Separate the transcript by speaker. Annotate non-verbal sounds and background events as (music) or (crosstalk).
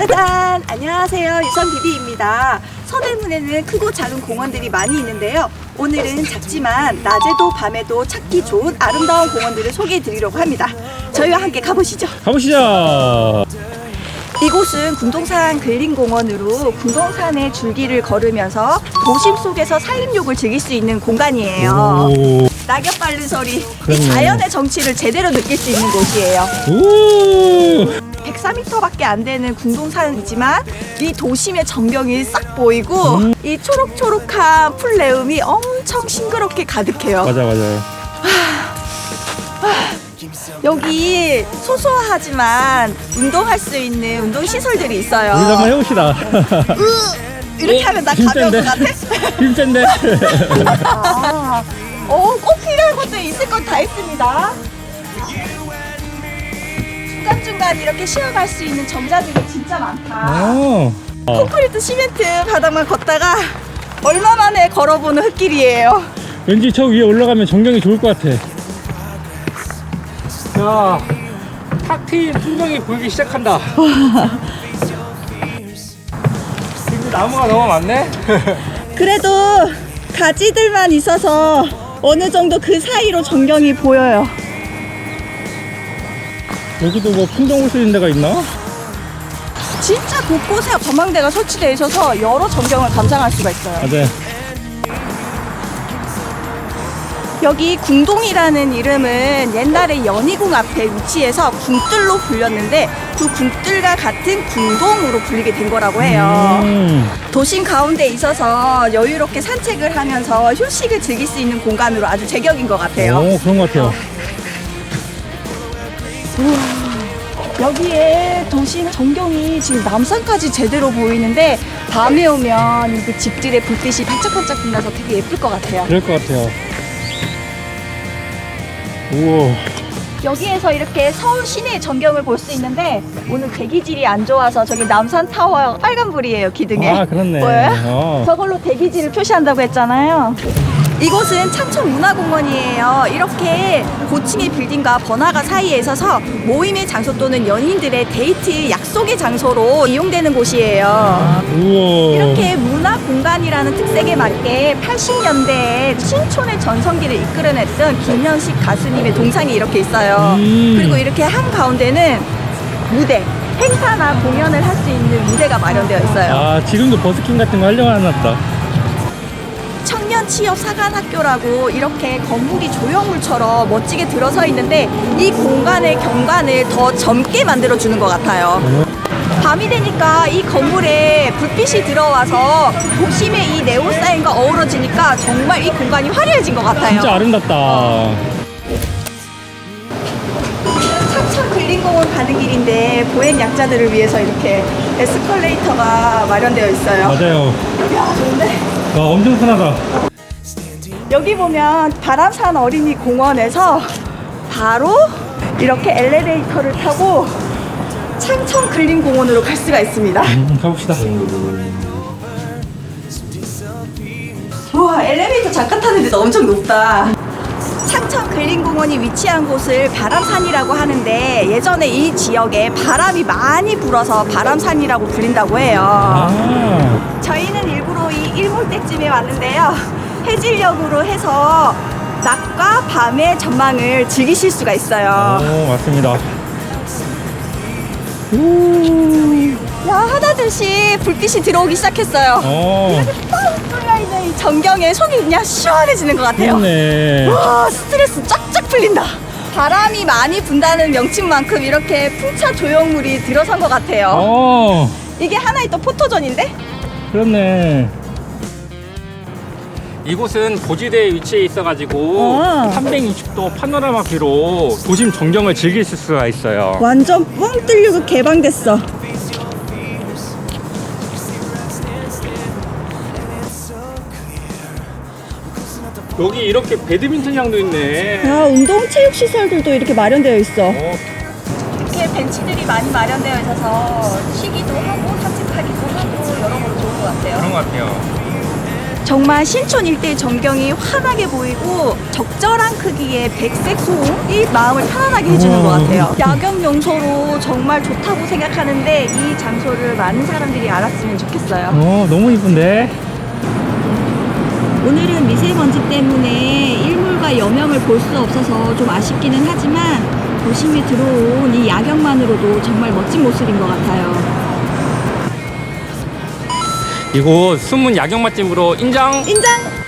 Speaker 1: 짜잔! 안녕하세요. 유선 비비입니다. 서대문에는 크고 작은 공원들이 많이 있는데요. 오늘은 작지만 낮에도 밤에도 찾기 좋은 아름다운 공원들을 소개해 드리려고 합니다. 저희와 함께 가보시죠.
Speaker 2: 가보시죠.
Speaker 1: 이곳은 궁동산 근린공원으로 궁동산의 줄기를 걸으면서 도심 속에서 산림욕을 즐길 수 있는 공간이에요.
Speaker 2: 오.
Speaker 1: 낙엽 밟는 소리, 이
Speaker 2: 그러네.
Speaker 1: 자연의 정취를 제대로 느낄 수 있는 곳이에요.
Speaker 2: 오.
Speaker 1: 104m밖에 안 되는 궁동산이지만 이 도심의 전경이 싹 보이고
Speaker 2: 음.
Speaker 1: 이 초록초록한 풀내음이 엄청 싱그럽게 가득해요.
Speaker 2: 맞아 맞아.
Speaker 1: 여기 소소하지만 운동할 수 있는 운동 시설들이 있어요.
Speaker 2: 우리도 한번 해봅시다.
Speaker 1: 이렇게 하면 나 가벼울 것 같아?
Speaker 2: 힘센데.
Speaker 1: 아, (laughs) 어, 꼭 필요한 것도 있을 건 다 있습니다. 중간중간 이렇게 쉬어갈 수 있는 정자들이 진짜 많다.
Speaker 2: 어. 어.
Speaker 1: 콘크리트 시멘트 바닥만 걷다가 얼마 만에 걸어보는 흙길이에요.
Speaker 2: 왠지 저 위에 올라가면 전경이 좋을 것 같아. 야, 탁 트인 풍경이 보이기 시작한다. (laughs) 근데 나무가 너무 많네. (laughs)
Speaker 1: 그래도 가지들만 있어서 어느 정도 그 사이로 전경이 보여요.
Speaker 2: 여기도 뭐 풍경 올 수 있는 데가 있나?
Speaker 1: 진짜 곳곳에 전망대가 설치되어 있어서 여러 전경을 감상할 수가 있어요.
Speaker 2: 맞아.
Speaker 1: 여기 궁동이라는 이름은 옛날에 연희궁 앞에 위치해서 궁뜰로 불렸는데 그 궁뜰과 같은 궁동으로 불리게 된 거라고 해요.
Speaker 2: 음.
Speaker 1: 도심 가운데 있어서 여유롭게 산책을 하면서 휴식을 즐길 수 있는 공간으로 아주 제격인 것 같아요.
Speaker 2: 오, 그런 것 같아요.
Speaker 1: 여기에 도심 전경이 지금 남산까지 제대로 보이는데 밤에 오면 이그 집들의 불빛이 반짝반짝 빛나서 되게 예쁠 것 같아요.
Speaker 2: 그럴 것 같아요. 우와.
Speaker 1: 여기에서 이렇게 서울 시내 전경을 볼 수 있는데 오늘 대기질이 안 좋아서 저기 남산 타워 빨간 불이에요 기둥에.
Speaker 2: 아, 그렇네.
Speaker 1: 보여요?
Speaker 2: 어.
Speaker 1: 저걸로 대기질을 표시한다고 했잖아요. 이곳은 참천문화공원이에요. 이렇게 고층의 빌딩과 번화가 사이에 있어서 모임의 장소 또는 연인들의 데이트 약속의 장소로 이용되는 곳이에요.
Speaker 2: 우와.
Speaker 1: 이렇게 문화 공간이라는 특색에 맞게 80년대에 신촌의 전성기를 이끌어냈던 김현식 가수님의 동상이 이렇게 있어요.
Speaker 2: 음.
Speaker 1: 그리고 이렇게 한 가운데는 무대, 행사나 공연을 할 수 있는 무대가 마련되어 있어요.
Speaker 2: 아, 지금도 버스킹 같은 거 하려고 하나 보다.
Speaker 1: 취업 사관 학교라고 이렇게 건물이 조형물처럼 멋지게 들어서 있는데 이 공간의 경관을 더 젊게 만들어 주는 것 같아요. 밤이 되니까 이 건물에 불빛이 들어와서 도심의 이 네온사인과 어우러지니까 정말 이 공간이 화려해진 것 같아요.
Speaker 2: 진짜 아름답다.
Speaker 1: 창천 근린공원 가는 길인데 보행 약자들을 위해서 이렇게 에스컬레이터가 마련되어 있어요.
Speaker 2: 맞아요.
Speaker 1: 야, 좋은데?
Speaker 2: 와, 엄청 편하다.
Speaker 1: 여기 보면 바람산 어린이 공원에서 바로 이렇게 엘리베이터를 타고 창천 근린공원으로 갈 수가 있습니다.
Speaker 2: 음, 가봅시다.
Speaker 1: 우와 엘리베이터 잠깐 타는데도 엄청 높다. 창천 근린공원이 위치한 곳을 바람산이라고 하는데 예전에 이 지역에 바람이 많이 불어서 바람산이라고 불린다고 해요.
Speaker 2: 아,
Speaker 1: 저희는 일부러 이 일몰 때쯤에 왔는데요. 해질녘으로 해서 낮과 밤의 전망을 즐기실 수가 있어요.
Speaker 2: 오, 맞습니다.
Speaker 1: 야 하나둘씩 불빛이 들어오기 시작했어요.
Speaker 2: 어,
Speaker 1: 뻥 뚫려있는 이 전경에 속이 그냥 시원해지는 것 같아요.
Speaker 2: 좋네.
Speaker 1: 와 스트레스 쫙쫙 풀린다. 바람이 많이 분다는 명칭만큼 이렇게 풍차 조형물이 들어선 것 같아요.
Speaker 2: 어,
Speaker 1: 이게 하나의 또 포토존인데?
Speaker 2: 그렇네.
Speaker 3: 이곳은 고지대에 위치해 있어가지고
Speaker 1: 어.
Speaker 3: 360도 파노라마 뷰로 도심 전경을 즐길 수가 있어요.
Speaker 1: 완전 뻥 뚫리고 개방됐어.
Speaker 3: 여기 이렇게 배드민턴장도 있네.
Speaker 1: 야 운동 체육 시설들도 이렇게 마련되어 있어.
Speaker 3: 어,
Speaker 1: 이렇게 벤치들이 많이 마련되어 있어서 쉬기도 하고 산책하기도 하고 여러모로 좋은 것 같아요.
Speaker 3: 그런 것 같아요.
Speaker 1: 정말 신촌 일대 전경이 환하게 보이고 적절한 크기의 백색 소음이 마음을 편안하게 해주는. 것 같아요. 야경 명소로 정말 좋다고 생각하는데 이 장소를 많은 사람들이 알았으면 좋겠어요.
Speaker 3: 어, 너무 이쁜데?
Speaker 1: 오늘은 미세먼지 때문에 일몰과 여명을 볼 수 없어서 좀 아쉽기는 하지만 도심에 들어온 이 야경만으로도 정말 멋진 모습인 것 같아요.
Speaker 3: 이곳 숨은 야경 맛집으로 인정!
Speaker 1: 인장!